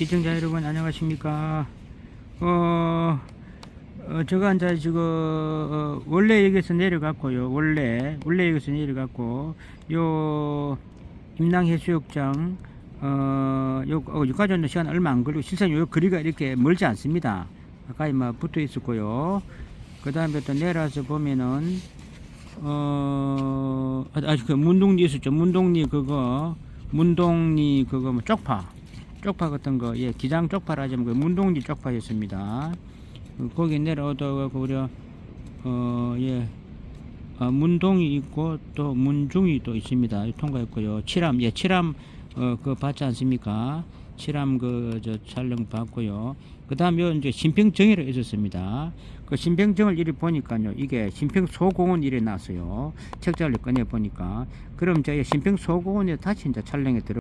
시청자 여러분 안녕하십니까? 어, 어 제가 이제 지금 어, 원래 여기서 내려갔고요. 원래 원래 여기서 내려갔고 요 임낭해수욕장 어, 요, 어, 여기까지 오는 시간 얼마 안 걸리고 실상 요 거리가 이렇게 멀지 않습니다. 가까이 막 붙어 있었고요. 그 다음에 또 내려와서 보면은 어, 아, 아직 그 문동리 있었죠. 문동리 그거, 문동리 그거 뭐 쪽파, 쪽파 같은 거, 예, 기장 쪽파라지만 그 문동리 쪽파였습니다. 그 거기 내려오다가 그 우리가, 어, 예, 어, 문동이 있고 또 문중이 또 있습니다. 통과했고요. 칠암, 예, 칠암, 어, 그거 봤지 않습니까? 칠암 그, 저, 촬영 봤고요. 그 다음 요 이제 신평정이라 있었습니다. 그 신평정을 이리 보니까요. 이게 신평소공원 이래 나왔어요. 책자를 꺼내 보니까. 그럼 제가 신평소공원에 다시 이제 촬영에 들어